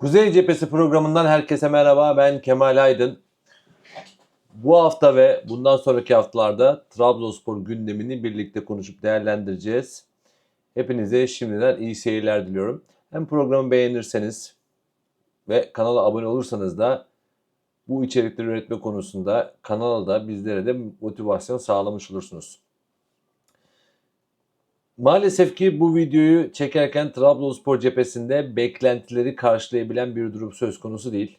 Kuzey Cephesi programından herkese merhaba. Ben Kemal Aydın. Bu hafta ve bundan sonraki haftalarda Trabzonspor gündemini birlikte konuşup değerlendireceğiz. Hepinize şimdiden iyi seyirler diliyorum. Hem programı beğenirseniz ve kanala abone olursanız da bu içerikleri üretme konusunda kanalda bizlere de motivasyon sağlamış olursunuz. Maalesef ki bu videoyu çekerken Trabzonspor cephesinde beklentileri karşılayabilen bir durum söz konusu değil.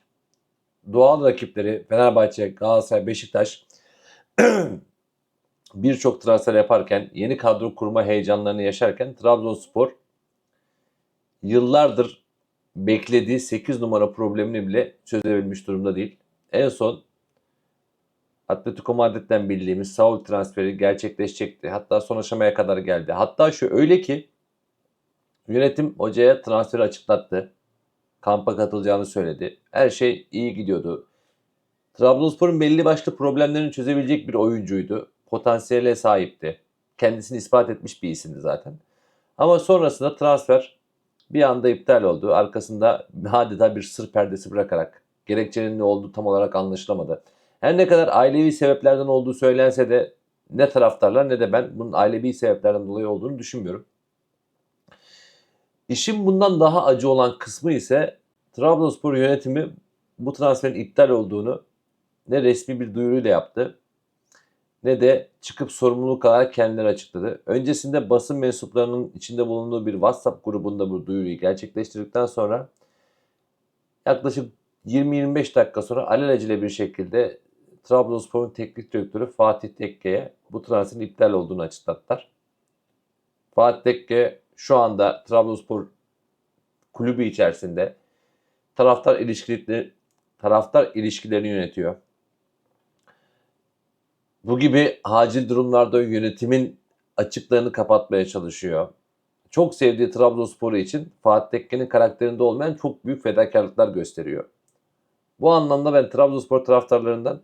Doğal rakipleri Fenerbahçe, Galatasaray, Beşiktaş birçok transfer yaparken, yeni kadro kurma heyecanlarını yaşarken Trabzonspor yıllardır beklediği 8 numara problemini bile çözebilmiş durumda değil. En son Atletico Madrid'den bildiğimiz Saul transferi gerçekleşecekti. Hatta son aşamaya kadar geldi. Hatta şu öyle ki yönetim hocaya transferi açıklattı. Kampa katılacağını söyledi. Her şey iyi gidiyordu. Trabzonspor'un belli başlı problemlerini çözebilecek bir oyuncuydu. Potansiyele sahipti. Kendisini ispat etmiş bir isimdi zaten. Ama sonrasında transfer bir anda iptal oldu. Arkasında adeta bir sır perdesi bırakarak gerekçenin ne olduğu tam olarak anlaşılamadı. Her ne kadar ailevi sebeplerden olduğu söylense de ne taraftarlar ne de ben bunun ailevi sebeplerden dolayı olduğunu düşünmüyorum. İşin bundan daha acı olan kısmı ise Trabzonspor yönetimi bu transferin iptal olduğunu ne resmi bir duyuruyla yaptı ne de çıkıp sorumluluk alarak kendileri açıkladı. Öncesinde basın mensuplarının içinde bulunduğu bir WhatsApp grubunda bu duyuruyu gerçekleştirdikten sonra yaklaşık 20-25 dakika sonra alelacele bir şekilde Trabzonspor'un teknik direktörü Fatih Tekke'ye bu transferin iptal olduğunu açıklattılar. Fatih Tekke şu anda Trabzonspor kulübü içerisinde taraftar ilişkileri taraftar ilişkilerini yönetiyor. Bu gibi acil durumlarda yönetimin açıklarını kapatmaya çalışıyor. Çok sevdiği Trabzonspor'u için Fatih Tekke'nin karakterinde olmayan çok büyük fedakarlıklar gösteriyor. Bu anlamda ben Trabzonspor taraftarlarından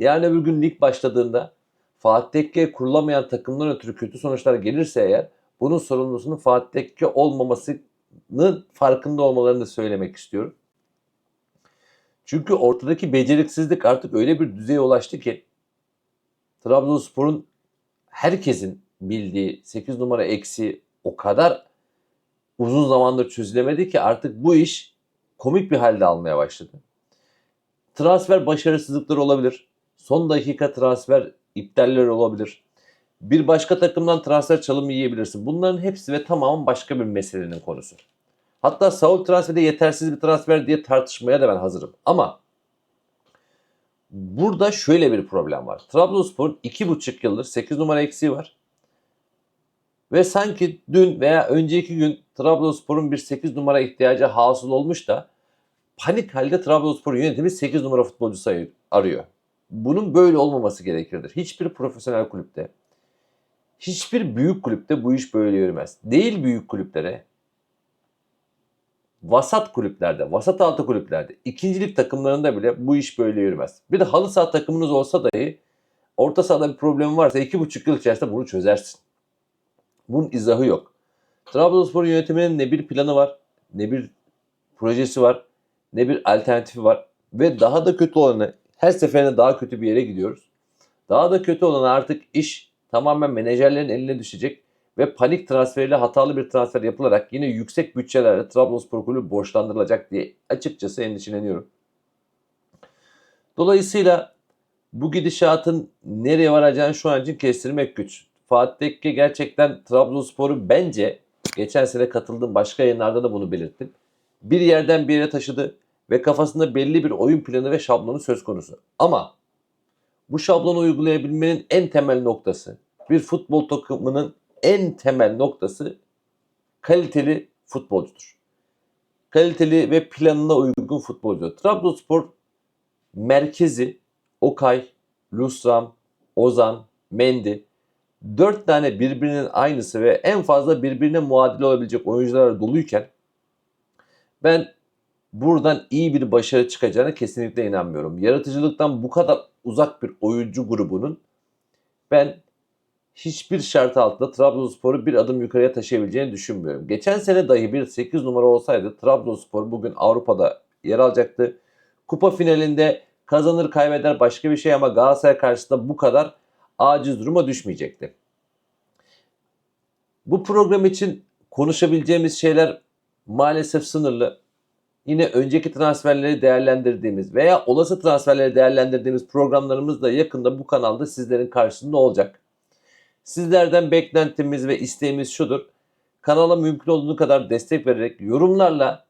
yani öbür gün lig başladığında Fatih Tekke kurulamayan takımdan ötürü kötü sonuçlar gelirse eğer bunun sorumlusunun Fatih Tekke olmamasının farkında olmalarını söylemek istiyorum. Çünkü ortadaki beceriksizlik artık öyle bir düzeye ulaştı ki Trabzonspor'un herkesin bildiği 8 numara eksi o kadar uzun zamandır çözülemedi ki artık bu iş komik bir halde almaya başladı. Transfer başarısızlıkları olabilir. Son dakika transfer iptalleri olabilir. Bir başka takımdan transfer çalımı yiyebilirsin. Bunların hepsi ve tamamı başka bir meselenin konusu. Hatta Saul transferi yetersiz bir transfer diye tartışmaya da ben hazırım. Ama burada şöyle bir problem var. Trabzonspor'un 2,5 yıldır 8 numara eksiği var. Ve sanki dün veya önceki gün Trabzonspor'un bir 8 numara ihtiyacı hasıl olmuş da panik halde Trabzonspor yönetimi 8 numara futbolcusu arıyor. Bunun böyle olmaması gerekirdir. Hiçbir profesyonel kulüpte, hiçbir büyük kulüpte bu iş böyle yürümez. Değil büyük kulüplere, vasat kulüplerde, vasat altı kulüplerde, ikincilik takımlarında bile bu iş böyle yürümez. Bir de halı saha takımınız olsa dahi orta sahada bir problem varsa iki buçuk yıl içerisinde bunu çözersin. Bunun izahı yok. Trabzonspor yönetiminin ne bir planı var, ne bir projesi var, ne bir alternatifi var. Ve daha da kötü olanı her seferinde daha kötü bir yere gidiyoruz. Daha da kötü olanı artık iş tamamen menajerlerin eline düşecek ve panik transferiyle hatalı bir transfer yapılarak yine yüksek bütçelerle Trabzonspor kulübü borçlandırılacak diye açıkçası endişeleniyorum. Dolayısıyla bu gidişatın nereye varacağını şu an için kestirmek güç. Fatih Tekke gerçekten Trabzonspor'u bence geçen sene katıldığım başka yayınlarda da bunu belirttim. Bir yerden bir yere taşıdı ve kafasında belli bir oyun planı ve şablonu söz konusu. Ama bu şablonu uygulayabilmenin en temel noktası, bir futbol takımının en temel noktası kaliteli futbolcudur. Kaliteli ve planına uygun futbolcu. Trabzonspor merkezi Okay, Lusram, Ozan, Mendi dört tane birbirinin aynısı ve en fazla birbirine muadil olabilecek oyuncular doluyken ben buradan iyi bir başarı çıkacağına kesinlikle inanmıyorum. Yaratıcılıktan bu kadar uzak bir oyuncu grubunun ben hiçbir şart altında Trabzonspor'u bir adım yukarıya taşıyabileceğini düşünmüyorum. Geçen sene dahi bir 8 numara olsaydı Trabzonspor bugün Avrupa'da yer alacaktı. Kupa finalinde kazanır kaybeder başka bir şey ama Galatasaray karşısında bu kadar aciz duruma düşmeyecekti. Bu program için konuşabileceğimiz şeyler maalesef sınırlı. Yine önceki transferleri değerlendirdiğimiz veya olası transferleri değerlendirdiğimiz programlarımız da yakında bu kanalda sizlerin karşısında olacak. Sizlerden beklentimiz ve isteğimiz şudur. Kanala mümkün olduğu kadar destek vererek yorumlarla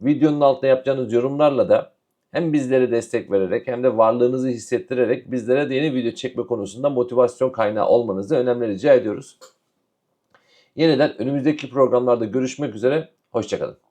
videonun altına yapacağınız yorumlarla da hem bizlere destek vererek hem de varlığınızı hissettirerek bizlere de yeni video çekme konusunda motivasyon kaynağı olmanızı önemli rica ediyoruz. Yeniden önümüzdeki programlarda görüşmek üzere. Hoşçakalın.